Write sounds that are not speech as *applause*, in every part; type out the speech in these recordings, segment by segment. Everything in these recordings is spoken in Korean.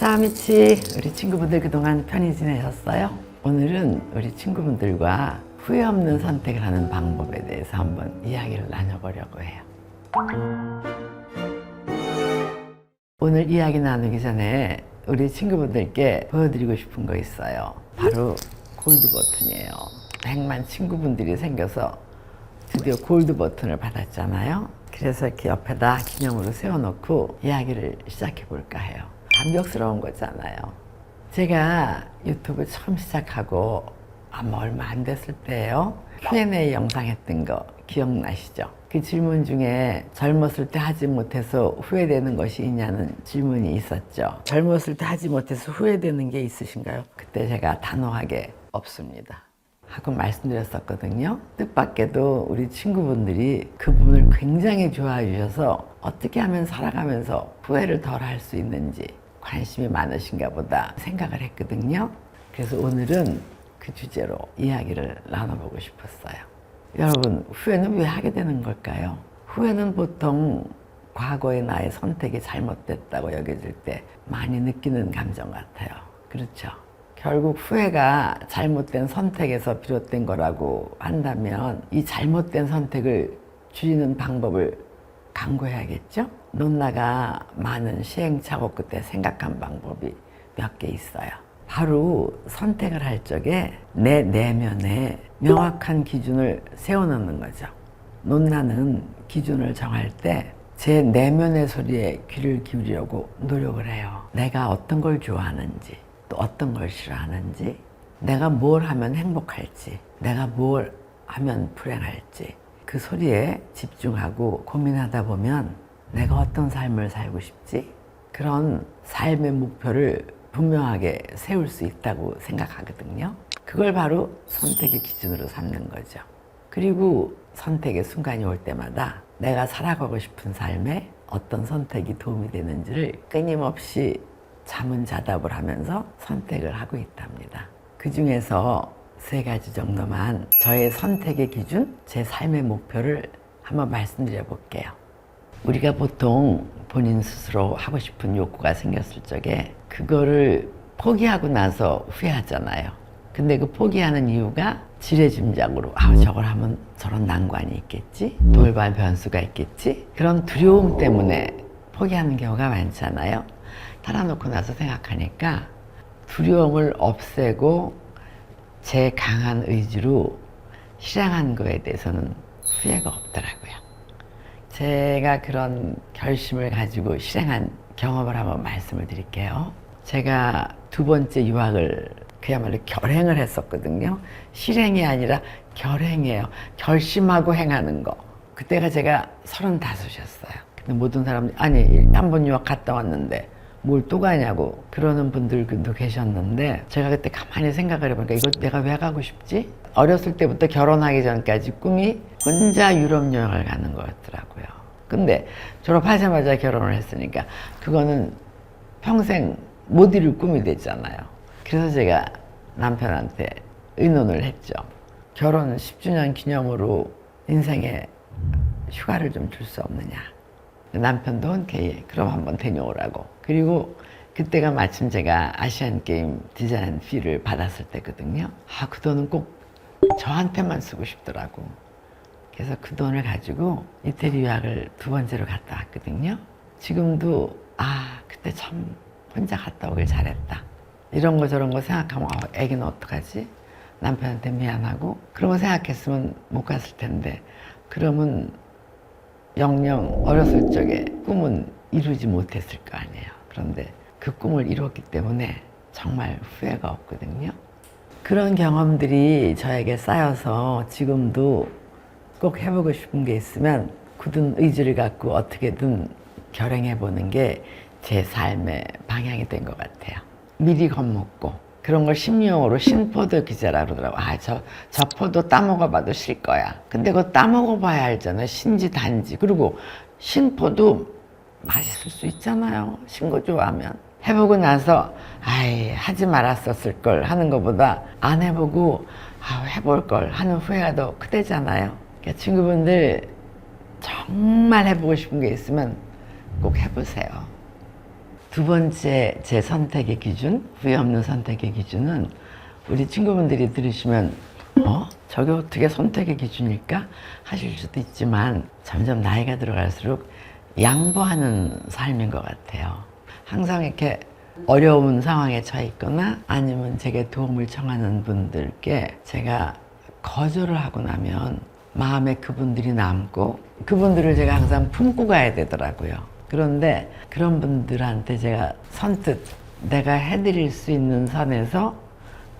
사미치 우리 친구분들 그동안 편히 지내셨어요? 오늘은 우리 친구분들과 후회 없는 선택을 하는 방법에 대해서 한번 이야기를 나눠보려고 해요. 오늘 이야기 나누기 전에 우리 친구분들께 보여드리고 싶은 거 있어요. 바로 골드 버튼이에요. 100만 친구분들이 생겨서 드디어 골드 버튼을 받았잖아요. 그래서 이렇게 옆에다 기념으로 세워놓고 이야기를 시작해 볼까 해요. 감격스러운 거잖아요. 제가 유튜브 처음 시작하고 아마 얼마 안 됐을 때예요. Q&A 영상 했던 거 기억나시죠? 그 질문 중에 젊었을 때 하지 못해서 후회되는 것이 있냐는 질문이 있었죠. 젊었을 때 하지 못해서 후회되는 게 있으신가요? 그때 제가 단호하게 없습니다. 하고 말씀드렸었거든요. 뜻밖에도 우리 친구분들이 그 부분을 굉장히 좋아해 주셔서 어떻게 하면 살아가면서 후회를 덜 할 수 있는지 관심이 많으신가 보다 생각을 했거든요. 그래서 오늘은 그 주제로 이야기를 나눠보고 싶었어요. 여러분, 후회는 왜 하게 되는 걸까요? 후회는 보통 과거의 나의 선택이 잘못됐다고 여겨질 때 많이 느끼는 감정 같아요. 그렇죠? 결국 후회가 잘못된 선택에서 비롯된 거라고 한다면 이 잘못된 선택을 줄이는 방법을 강구해야겠죠? 논나가 많은 시행착오 끝에 생각한 방법이 몇 개 있어요. 바로 선택을 할 적에 내 내면에 명확한 기준을 세워놓는 거죠. 논나는 기준을 정할 때제 내면의 소리에 귀를 기울이려고 노력을 해요. 내가 어떤 걸 좋아하는지, 또 어떤 걸 싫어하는지, 내가 뭘 하면 행복할지, 내가 뭘 하면 불행할지, 그 소리에 집중하고 고민하다 보면 내가 어떤 삶을 살고 싶지? 그런 삶의 목표를 분명하게 세울 수 있다고 생각하거든요. 그걸 바로 선택의 기준으로 삼는 거죠. 그리고 선택의 순간이 올 때마다 내가 살아가고 싶은 삶에 어떤 선택이 도움이 되는지를 끊임없이 자문 자답을 하면서 선택을 하고 있답니다. 그 중에서 세 가지 정도만 저의 선택의 기준, 제 삶의 목표를 한번 말씀드려 볼게요. 우리가 보통 본인 스스로 하고 싶은 욕구가 생겼을 적에 그거를 포기하고 나서 후회하잖아요. 근데 그 포기하는 이유가 지레짐작으로 아 저걸 하면 저런 난관이 있겠지? 돌발 변수가 있겠지? 그런 두려움 때문에 포기하는 경우가 많잖아요. 달아놓고 나서 생각하니까 두려움을 없애고 제 강한 의지로 실행한 거에 대해서는 후회가 없더라고요 제가 그런 결심을 가지고 실행한 경험을 한번 말씀을 드릴게요. 제가 두 번째 유학을 그야말로 결행을 했었거든요. 실행이 아니라 결행이에요. 결심하고 행하는 거. 그때가 제가 서른다섯이었어요. 근데 모든 사람들이 아니 한 번 유학 갔다 왔는데 뭘 또 가냐고 그러는 분들도 계셨는데 제가 그때 가만히 생각을 해보니까 이거 내가 왜 가고 싶지? 어렸을 때부터 결혼하기 전까지 꿈이 혼자 유럽 여행을 가는 거였더라고요. 근데 졸업하자마자 결혼을 했으니까 그거는 평생 못 이룰 꿈이 됐잖아요. 그래서 제가 남편한테 의논을 했죠. 결혼 10주년 기념으로 인생에 휴가를 좀 줄 수 없느냐. 남편도 흔쾌히 그럼 한번 다녀오라고. 그리고 그때가 마침 제가 아시안 게임 디자인 피를 받았을 때거든요. 아, 그 돈은 꼭 저한테만 쓰고 싶더라고. 그래서 그 돈을 가지고 이태리 유학을 두 번째로 갔다 왔거든요. 지금도 아, 그때 참 혼자 갔다 오길 잘했다. 이런 거 저런 거 생각하면 어, 애기는 어떡하지? 남편한테 미안하고 그런 거 생각했으면 못 갔을 텐데 그러면 영영 어렸을 적에 꿈은 이루지 못했을 거 아니에요. 그런데 그 꿈을 이루었기 때문에 정말 후회가 없거든요. 그런 경험들이 저에게 쌓여서 지금도 꼭 해보고 싶은 게 있으면 굳은 의지를 갖고 어떻게든 결행해 보는 게 제 삶의 방향이 된 것 같아요. 미리 겁먹고 그런 걸 심리용어로 신포도 기자라 그러더라고. 아, 저, 저 포도 따먹어봐도 실 거야. 근데 그거 따먹어봐야 알잖아요. 신지 단지. 그리고 신포도 맛있을 수 있잖아요. 신거 좋아하면. 해보고 나서, 아이, 하지 말았었을 걸 하는 것보다 안 해보고, 아, 해볼 걸 하는 후회가 더 크대잖아요. 그러니까 친구분들 정말 해보고 싶은 게 있으면 꼭 해보세요. 두 번째 제 선택의 기준, 후회 없는 선택의 기준은 우리 친구분들이 들으시면 어? 저게 어떻게 선택의 기준일까? 하실 수도 있지만 점점 나이가 들어갈수록 양보하는 삶인 것 같아요. 항상 이렇게 어려운 상황에 처해 있거나 아니면 제게 도움을 청하는 분들께 제가 거절을 하고 나면 마음에 그분들이 남고 그분들을 제가 항상 품고 가야 되더라고요. 그런데 그런 분들한테 제가 선뜻 내가 해드릴 수 있는 선에서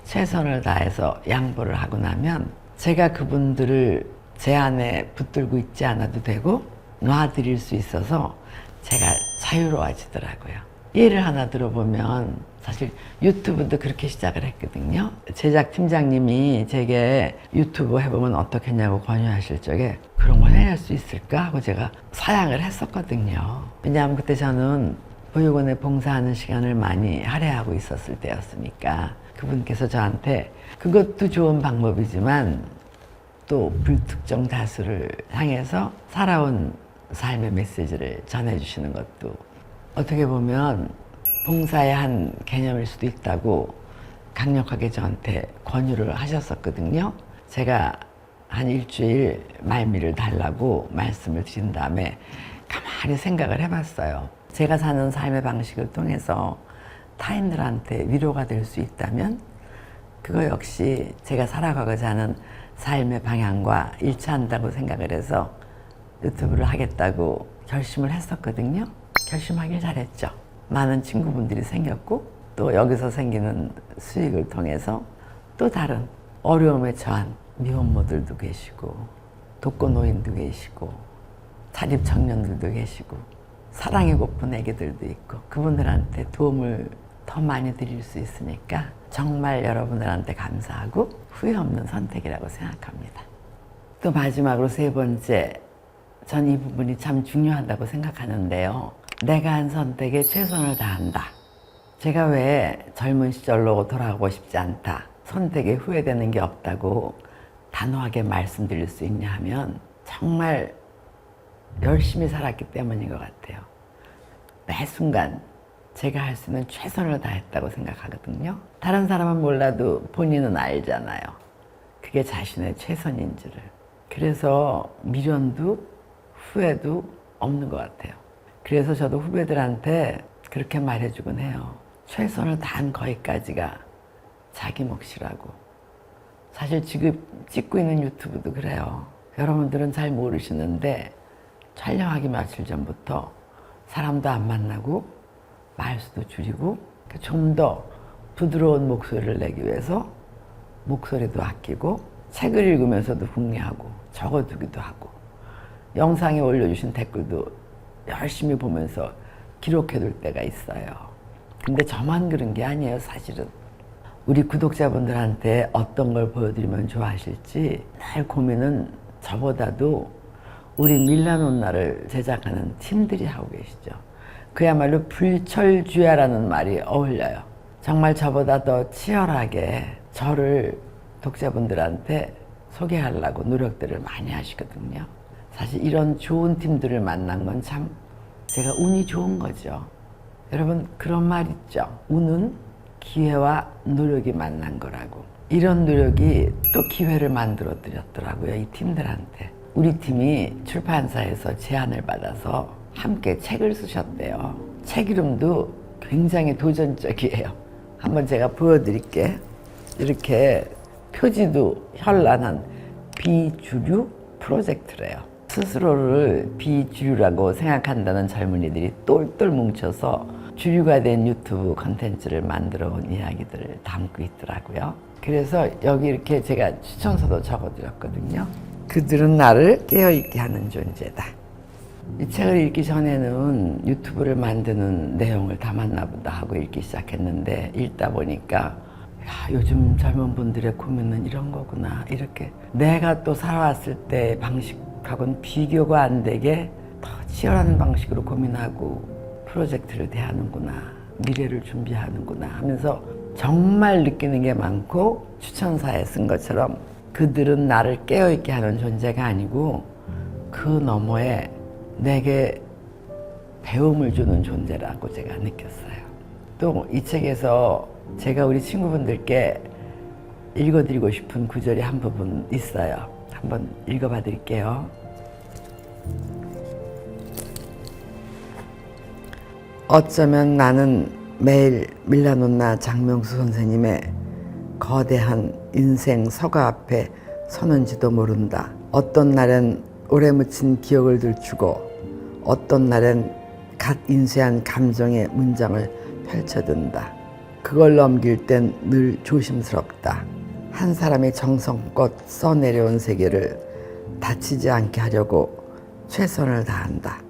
최선을 다해서 양보를 하고 나면 제가 그분들을 제 안에 붙들고 있지 않아도 되고 놔드릴 수 있어서 제가 자유로워지더라고요. 예를 하나 들어보면 사실 유튜브도 그렇게 시작을 했거든요. 제작 팀장님이 제게 유튜브 해보면 어떻겠냐고 권유하실 적에 그런 걸 해낼 수 있을까 하고 제가 사양을 했었거든요. 왜냐하면 그때 저는 보육원에 봉사하는 시간을 많이 할애하고 있었을 때였으니까 그분께서 저한테 그것도 좋은 방법이지만 또 불특정 다수를 향해서 살아온 삶의 메시지를 전해주시는 것도 어떻게 보면 봉사의 한 개념일 수도 있다고 강력하게 저한테 권유를 하셨었거든요. 제가 한 일주일 말미를 달라고 말씀을 드린 다음에 가만히 생각을 해봤어요. 제가 사는 삶의 방식을 통해서 타인들한테 위로가 될 수 있다면 그거 역시 제가 살아가고자 하는 삶의 방향과 일치한다고 생각을 해서 유튜브를 하겠다고 결심을 했었거든요. 결심하길 잘했죠. 많은 친구분들이 생겼고 또 여기서 생기는 수익을 통해서 또 다른 어려움에 처한 미혼모들도 계시고 독거노인도 계시고 자립 청년들도 계시고 사랑이 고픈 애기들도 있고 그분들한테 도움을 더 많이 드릴 수 있으니까 정말 여러분들한테 감사하고 후회 없는 선택이라고 생각합니다. 또 마지막으로 세 번째, 전 이 부분이 참 중요하다고 생각하는데요. 내가 한 선택에 최선을 다한다. 제가 왜 젊은 시절로 돌아가고 싶지 않다. 선택에 후회되는 게 없다고 단호하게 말씀드릴 수 있냐 하면 정말 열심히 살았기 때문인 것 같아요. 매 순간 제가 할 수 있는 최선을 다했다고 생각하거든요. 다른 사람은 몰라도 본인은 알잖아요. 그게 자신의 최선인 줄을. 그래서 미련도 후회도 없는 것 같아요. 그래서 저도 후배들한테 그렇게 말해주곤 해요. 최선을 다한 거기까지가 자기 몫이라고. 사실 지금 찍고 있는 유튜브도 그래요. 여러분들은 잘 모르시는데 촬영하기 며칠 전부터 사람도 안 만나고 말수도 줄이고 좀 더 부드러운 목소리를 내기 위해서 목소리도 아끼고 책을 읽으면서도 궁리하고 적어두기도 하고 영상에 올려주신 댓글도 열심히 보면서 기록해둘 때가 있어요. 근데 저만 그런 게 아니에요, 사실은. 우리 구독자분들한테 어떤 걸 보여드리면 좋아하실지 늘 고민은 저보다도 우리 밀라논나를 제작하는 팀들이 하고 계시죠. 그야말로 불철주야라는 말이 어울려요. 정말 저보다 더 치열하게 저를 독자분들한테 소개하려고 노력들을 많이 하시거든요. 사실 이런 좋은 팀들을 만난 건 참 제가 운이 좋은 거죠. 여러분 그런 말 있죠. 운은 기회와 노력이 만난 거라고. 이런 노력이 또 기회를 만들어 드렸더라고요. 이 팀들한테. 우리 팀이 출판사에서 제안을 받아서 함께 책을 쓰셨대요. 책 이름도 굉장히 도전적이에요. 한번 제가 보여드릴게. 이렇게 표지도 현란한 비주류 프로젝트래요. 스스로를 비주류라고 생각한다는 젊은이들이 똘똘 뭉쳐서 주류가 된 유튜브 컨텐츠를 만들어 온 이야기들을 담고 있더라고요. 그래서 여기 이렇게 제가 추천서도 적어드렸거든요. 그들은 나를 깨어있게 하는 존재다. 이 책을 읽기 전에는 유튜브를 만드는 내용을 담았나 보다 하고 읽기 시작했는데 읽다 보니까 야, 요즘 젊은 분들의 고민은 이런 거구나. 이렇게 내가 또 살아왔을 때 방식 하고는 비교가 안 되게 더 치열한 방식으로 고민하고 프로젝트를 대하는구나. 미래를 준비하는구나 하면서 정말 느끼는 게 많고 추천사에 쓴 것처럼 그들은 나를 깨어있게 하는 존재가 아니고 그 너머에 내게 배움을 주는 존재라고 제가 느꼈어요. 또 이 책에서 제가 우리 친구분들께 읽어드리고 싶은 구절이 한 부분 있어요. 한번 읽어봐 드릴게요. 어쩌면 나는 매일 밀라노나 장명수 선생님의 거대한 인생 서가 앞에 서는지도 모른다. 어떤 날엔 오래 묻힌 기억을 들추고 어떤 날엔 갓 인쇄한 감정의 문장을 펼쳐든다. 그걸 넘길 땐 늘 조심스럽다. 한 사람이 정성껏 써내려온 세계를 다치지 않게 하려고 최선을 다한다.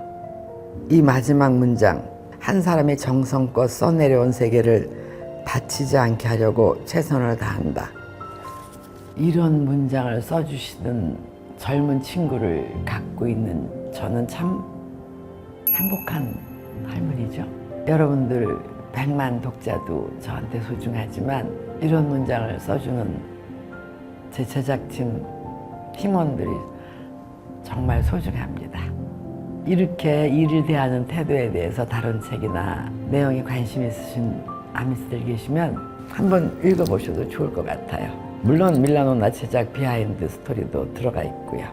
이 마지막 문장 한 사람이 정성껏 써내려온 세계를 다치지 않게 하려고 최선을 다한다. 이런 문장을 써주시는 젊은 친구를 갖고 있는 저는 참 행복한 할머니죠. 여러분들 백만 독자도 저한테 소중하지만 이런 문장을 써주는 제 제작진 팀원들이 정말 소중합니다. 이렇게 일을 대하는 태도에 대해서 다른 책이나 내용에 관심 있으신 아미스들 계시면 한번 읽어보셔도 좋을 것 같아요. 물론 밀라노나 제작 비하인드 스토리도 들어가 있고요.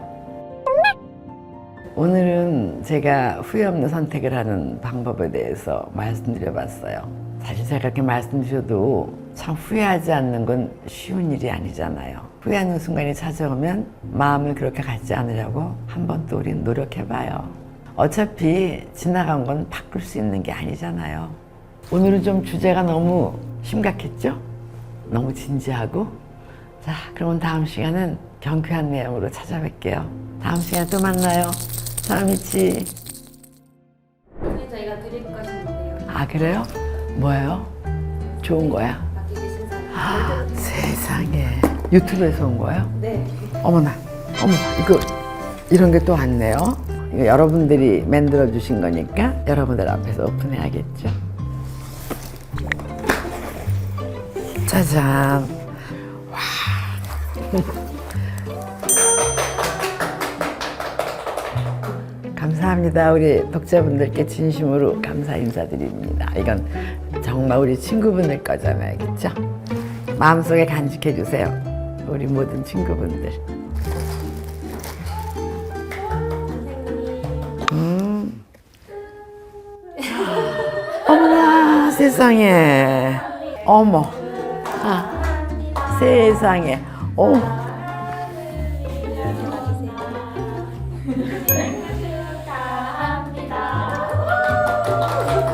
오늘은 제가 후회 없는 선택을 하는 방법에 대해서 말씀드려봤어요. 사실 제가 그렇게 말씀드려도 참 후회하지 않는 건 쉬운 일이 아니잖아요. 후회하는 순간이 찾아오면 마음을 그렇게 갖지 않으려고 한 번 또 우린 노력해봐요. 어차피 지나간 건 바꿀 수 있는 게 아니잖아요. 오늘은 좀 주제가 너무 심각했죠? 너무 진지하고. 자, 그러면 다음 시간은 경쾌한 내용으로 찾아뵐게요. 다음 시간에 또 만나요. 오늘 저희가 드릴 것이 있는데요. 아, 그래요? 뭐예요? 좋은 거야? 아, 세상에. 유튜브에서 온 거예요? 네. 어머나, 어머, 이거, 이런 게 또 왔네요. 이거 여러분들이 만들어 주신 거니까 여러분들 앞에서 오픈해야겠죠. 짜잔. 와. *laughs* 감사합니다. 우리 독자분들께 진심으로 감사 인사드립니다. 이건 정말 우리 친구분들 거잖아요. 그죠? 마음속에 간직해 주세요. 우리 모든 친구분들. 음. 어머나 세상에. 어머. 아, 세상에. 어.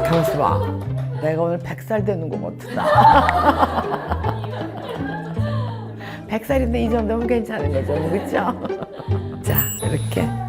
가만있어 봐. 내가 오늘 100살 되는 거 같다. *laughs* 100살인데 이 정도면 괜찮은 거죠. 그렇죠? *laughs* 자, 이렇게